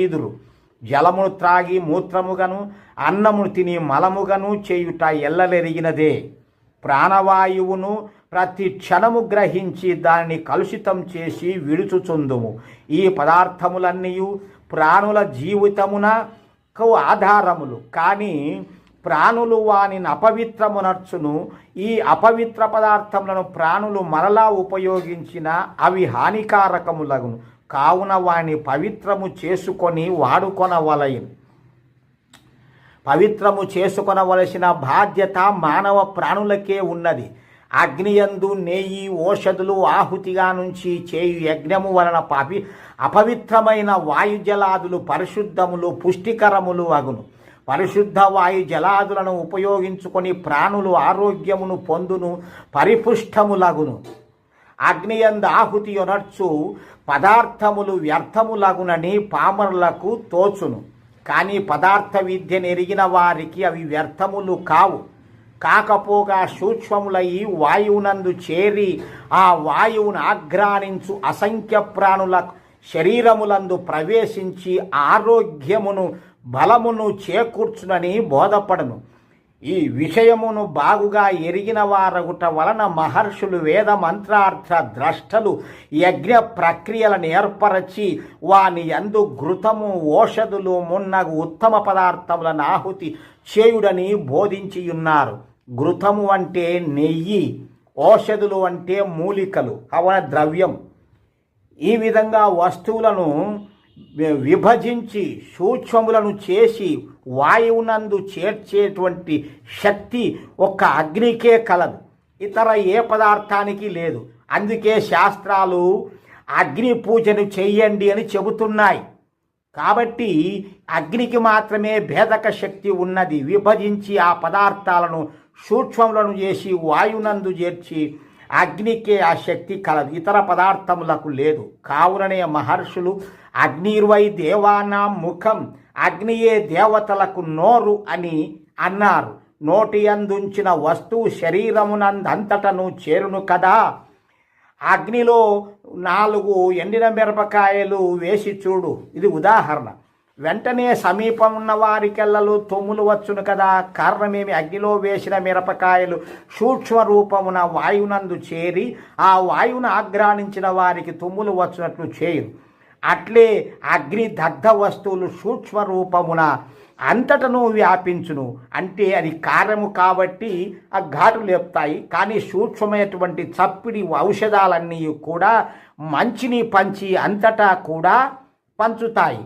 ఈదురు జలమును త్రాగి మూత్రముగను అన్నమును తిని మలముగను చేయుట ఎల్లలెరిగినదే. ప్రాణవాయువును ప్రతి క్షణము గ్రహించి దానిని కలుషితం చేసి విడుచుచుందుము. ఈ పదార్థములన్నీ ప్రాణుల జీవితమునకు ఆధారములు. కానీ ప్రాణులు వానిని అపవిత్రమునర్చును. ఈ అపవిత్ర పదార్థములను ప్రాణులు మరలా ఉపయోగించిన అవి హానికారకములగును. కావున వాని పవిత్రము చేసుకొని వాడుకొనవలయం పవిత్రము చేసుకొనవలసిన బాధ్యత మానవ ప్రాణులకే ఉన్నది. అగ్నియందు నెయ్యి ఓషధులు ఆహుతిగా నుంచి చేయు యజ్ఞము వలన పాపి అపవిత్రమైన వాయుజలాదులు పరిశుద్ధములు పుష్టికరములు అగును. పరిశుద్ధ వాయు జలాదులను ఉపయోగించుకొని ప్రాణులు ఆరోగ్యమును పొందును పరిపుష్టములగును. అగ్నియంద ఆహుతి యొనర్చు పదార్థములు వ్యర్థములగునని పామరులకు తోచును. కానీ పదార్థ విద్య నెరిగిన వారికి అవి వ్యర్థములు కావు. కాకపోగా సూక్ష్మములయి వాయువునందు చేరి ఆ వాయువును ఆఘ్రానించు అసంఖ్య ప్రాణుల శరీరములందు ప్రవేశించి ఆరోగ్యమును బలమును చేకూర్చునని బోధపడను. ఈ విషయమును బాగుగా ఎరిగిన వారగుట వలన మహర్షులు వేద మంత్రార్థ ద్రష్టలు యజ్ఞ ప్రక్రియలను ఏర్పరచి వాని యందు ఘృతము ఓషధులు మున్నగు ఉత్తమ పదార్థములను ఆహుతి చేయుడని బోధించియున్నారు. ఘృతము అంటే నెయ్యి ఓషధులు అంటే మూలికలు అవన ద్రవ్యం. ఈ విధంగా వస్తువులను విభజించి సూక్ష్మములను చేసి వాయువునందు చేర్చేటువంటి శక్తి ఒక్క అగ్నికే కలదు. ఇతర ఏ పదార్థానికి లేదు. అందుకే శాస్త్రాలు అగ్ని పూజను చెయ్యండి అని చెబుతున్నాయి. కాబట్టి అగ్నికి మాత్రమే భేదక శక్తి ఉన్నది. విభజించి ఆ పదార్థాలను సూక్ష్మములను చేసి వాయునందు చేర్చి అగ్నికే ఆ శక్తి కలదు. ఇతర పదార్థములకు లేదు. కావుననే మహర్షులు అగ్నిర్వై దేవానా ముఖం అగ్నియే దేవతలకు నోరు అని అన్నారు. నోటి అందుంచిన వస్తువు శరీరమునందంతటను చేరును కదా. అగ్నిలో నాలుగు ఎండిన మిరపకాయలు వేసి చూడు. ఇది ఉదాహరణ. వెంటనే సమీపం ఉన్న వారికెళ్ళలు తొమ్ములు వచ్చును కదా. కారణమేమి? అగ్నిలో వేసిన మిరపకాయలు సూక్ష్మ రూపమున వాయునందు చేరి ఆ వాయువును ఆగ్రాణించిన వారికి తుమ్ములు వచ్చినట్లు చేయు అట్లే అగ్ని దగ్ధ వస్తువులు సూక్ష్మ రూపమున అంతటను వ్యాపించును. అంటే అది కారము కాబట్టి ఆ ఘాటు లేపుతాయి. కానీ సూక్ష్మమైనటువంటి చప్పిడి ఔషధాలన్నీ కూడా మంచిని పంచి అంతటా కూడా పంచుతాయి.